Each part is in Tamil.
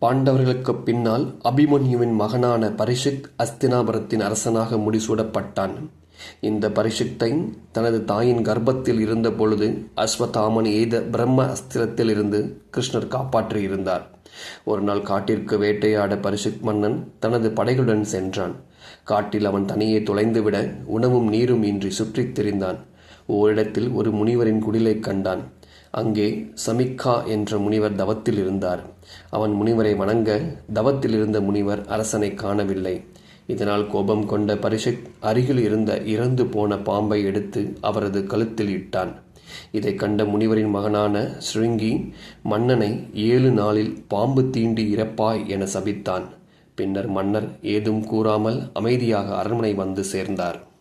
பாண்டவர்களுக்குப் பின்னால் அபிமன்யுவின் மகனான பரிஷித் அஸ்தினாபுரத்தின் அரசனாக முடிசூடப்பட்டான். இந்த பரிஷித்தை தனது தாயின் கர்ப்பத்தில் இருந்தபொழுது அஸ்வதாமன் எய்த பிரம்ம அஸ்திரத்தில் இருந்து கிருஷ்ணர் காப்பாற்றியிருந்தார். ஒருநாள் காட்டிற்கு வேட்டையாட பரிஷித் மன்னன் தனது படைகளுடன் சென்றான். காட்டில் அவன் தனியே தொலைந்துவிட உணவும் நீரும் இன்றி சுற்றித் திரிந்தான். ஓரிடத்தில் ஒரு முனிவரின் குடிலைக் கண்டான். அங்கே சமிக்கா என்ற முனிவர் தவத்தில் இருந்தார். அவன் முனிவரை வணங்க தவத்தில் இருந்த முனிவர் அரசனைக் காணவில்லை. இதனால் கோபம் கொண்ட பரிஷத் அருகில் இருந்த இறந்து போன பாம்பை எடுத்து அவரது கழுத்தில் இட்டான். இதைக் கண்ட முனிவரின் மகனான ஸ்ருங்கி மன்னனை ஏழு நாளில் பாம்பு தீண்டி இறப்பாய் என சபித்தான். பின்னர் மன்னர் ஏதும் கூறாமல் அமைதியாக அரண்மனை வந்து சேர்ந்தார்.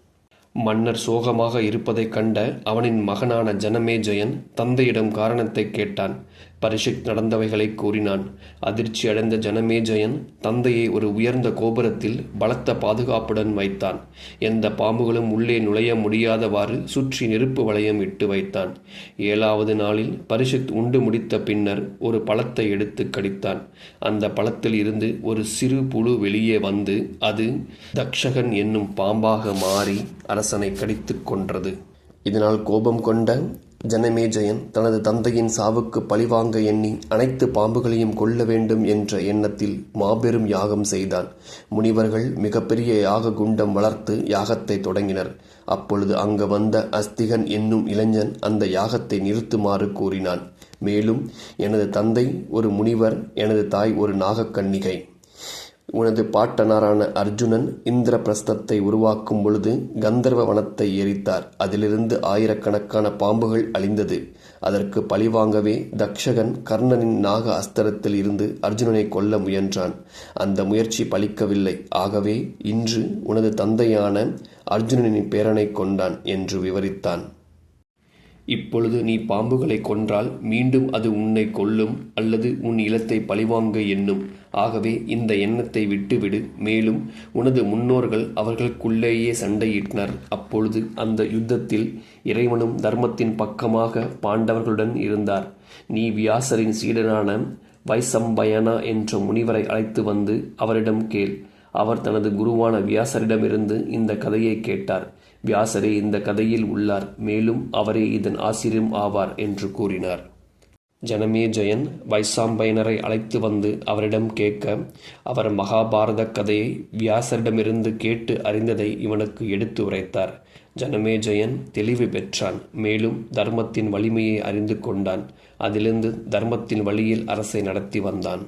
மன்னர் சோகமாக இருப்பதைக் கண்ட அவனின் மகனான ஜனமேஜயன் தந்தையிடம் காரணத்தைக் கேட்டான். பரிஷித் நடந்தவைகளை கூறினான். அதிர்ச்சி அடைந்த ஜனமேஜயன் தந்தையை ஒரு உயர்ந்த கோபுரத்தில் பலத்த பாதுகாப்புடன் வைத்தான். எந்த பாம்புகளும் உள்ளே நுழைய முடியாதவாறு சுற்றி நெருப்பு வளையம் இட்டு வைத்தான். ஏழாவது நாளில் பரிஷித் உண்டு முடித்த பின்னர் ஒரு பழத்தை எடுத்து கடித்தான். அந்த பழத்தில் இருந்து ஒரு சிறு புழு வெளியே வந்து அது தக்ஷகன் என்னும் பாம்பாக மாறி அரசனை கடித்துக் கொன்றது. இதனால் கோபம் கொண்ட ஜனமேஜயன் தனது தந்தையின் சாவுக்குப் பழிவாங்க எண்ணி அனைத்து பாம்புகளையும் கொல்ல வேண்டும் என்ற எண்ணத்தில் மாபெரும் யாகம் செய்தான். முனிவர்கள் மிகப்பெரிய யாக குண்டம் வளர்த்து யாகத்தை தொடங்கினர். அப்பொழுது அங்கு வந்த அஸ்திகன் என்னும் இளைஞன் அந்த யாகத்தை நிறுத்துமாறு கூறினான். மேலும் எனது தந்தை ஒரு முனிவர் எனது தாய் ஒரு நாகக்கன்னிகை. உனது பாட்டனாரான அர்ஜுனன் இந்திரபிரஸ்தத்தை உருவாக்கும் பொழுது கந்தர்வ வனத்தை எரித்தார். அதிலிருந்து ஆயிரக்கணக்கான பாம்புகள் அழிந்தது. அதற்கு பழிவாங்கவே தக்ஷகன் கர்ணனின் நாக அஸ்திரத்தில் இருந்து அர்ஜுனனை கொல்ல முயன்றான். அந்த முயற்சி பலிக்கவில்லை. ஆகவே இன்று உனது தந்தையான அர்ஜுனனின் பேரனைக் கொண்டான் என்று விவரித்தான். இப்பொழுது நீ பாம்புகளைக் கொன்றால் மீண்டும் அது உன்னை கொல்லும் அல்லது உன் இலத்தை பழிவாங்க எண்ணும். ஆகவே இந்த எண்ணத்தை விட்டுவிடு. மேலும் உனது முன்னோர்கள் அவர்களுக்குள்ளேயே சண்டையிட்டனர். அப்பொழுது அந்த யுத்தத்தில் இறைவனும் தர்மத்தின் பக்கமாக பாண்டவர்களுடன் இருந்தார். நீ வியாசரின் சீடனான வைசம்பயனா என்ற முனிவரை அழைத்து வந்து அவரிடம் கேள். அவர் தனது குருவான வியாசரிடமிருந்து இந்த கதையைக் கேட்டார். வியாசரே இந்த கதையில் உள்ளார். மேலும் அவரே இதன் ஆசிரியம் ஆவார் என்று கூறினார். ஜனமே ஜெயன் வைசாம்பயனரை அழைத்து வந்து அவரிடம் கேட்க அவர் மகாபாரதக் கதையை வியாசரிடமிருந்து கேட்டு அறிந்ததை இவனுக்கு எடுத்து உரைத்தார். ஜனமே ஜெயன் தெளிவு பெற்றான். மேலும் தர்மத்தின் வலிமையை அறிந்து கொண்டான். அதிலிருந்து தர்மத்தின் வழியில் அரசை நடத்தி வந்தான்.